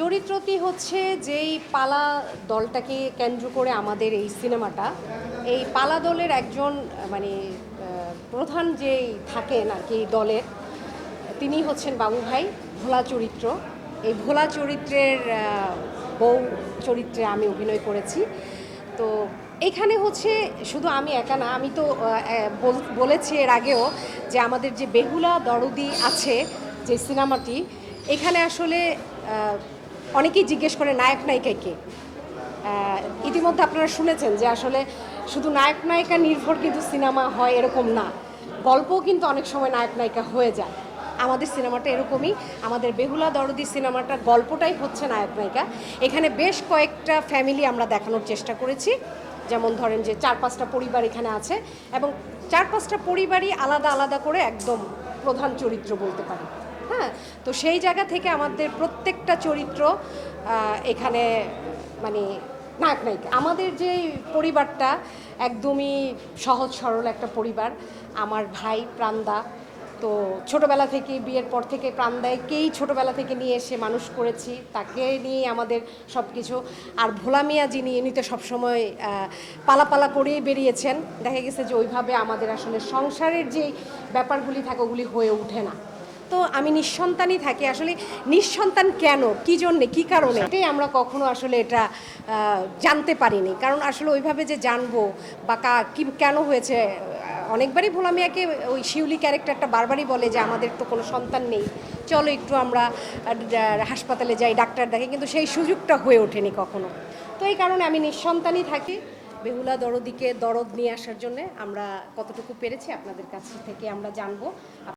চরিত্রটি হচ্ছে যেই পালা দলটাকে কেন্দ্র করে আমাদের এই সিনেমাটা, এই পালা দলের একজন মানে প্রধান যেই থাকেন আর কি দলের, তিনি হচ্ছেন বাবু ভাই, ভোলা চরিত্র। এই ভোলা চরিত্রের বউ চরিত্রে আমি অভিনয় করেছি। তো এখানে হচ্ছে শুধু আমি একা না, আমি তো বলেছি এর আগেও যে আমাদের যে বেহুলা দরদি আছে যে সিনেমাটি, এখানে আসলে অনেকেই জিজ্ঞেস করে নায়ক নায়িকাকে ইতিমধ্যে আপনারা শুনেছেন যে আসলে শুধু নায়ক নায়িকা নির্ভর কিন্তু সিনেমা হয় এরকম না। গল্পও কিন্তু অনেক সময় নায়ক নায়িকা হয়ে যায়। আমাদের সিনেমাটা এরকমই। আমাদের বেহুলা দরদি সিনেমাটার গল্পটাই হচ্ছে নায়ক নায়িকা। এখানে বেশ কয়েকটা ফ্যামিলি আমরা দেখানোর চেষ্টা করেছি। যেমন ধরেন যে চার পাঁচটা পরিবার এখানে আছে এবং চার পাঁচটা পরিবারই আলাদা আলাদা করে একদম প্রধান চরিত্র বলতে পারি হ্যাঁ তো সেই জায়গা থেকে আমাদের প্রত্যেকটা চরিত্র এখানে মানে নায়ক, নায়িকা। আমাদের যে পরিবারটা একদমই সহজ, সরল একটা পরিবার। আমার ভাই প্রান্দা, তো ছোটবেলা থেকে, বিয়ের পর থেকে প্রান্দায়কেই ছোটবেলা থেকে নিয়ে এসে মানুষ করেছি। তাকে নিয়ে আমাদের সব কিছু আর ভোলা মিয়া যিনি, ইনি তো সবসময় পালাপালা করেই বেরিয়েছেন। দেখা গেছে যে ওইভাবে আমাদের আসলে সংসারের যে ব্যাপারগুলি থাকে, ওগুলি হয়ে ওঠে না। আমি নিঃসন্তানই থাকি। আসলে নিঃসন্তান কেন? কি জন্যে? কি কারণে? এটাই আমরা কখনো আসলে এটা জানতে পারিনি। কারণ আসলে ওইভাবে যে জানব বা কা- কি, কেন হয়েছে অনেকবারই ভোলা। মিয়াকে ওই শিউলি ক্যারেক্টারটা বারবারই বলে যে আমাদের তো কোনো সন্তান নেই। চলো একটু আমরা হাসপাতালে যাই, ডাক্তার দেখে। কিন্তু সেই সুযোগটা হয়ে ওঠেনি কখনো। তো এই কারণে আমি নিঃসন্তানই থাকি। বেহুলা দরদিকে দরদ নিয়ে আসার জন্য আমরা কতটুকু পেরেছি আপনাদের কাছ থেকে আমরা জানব।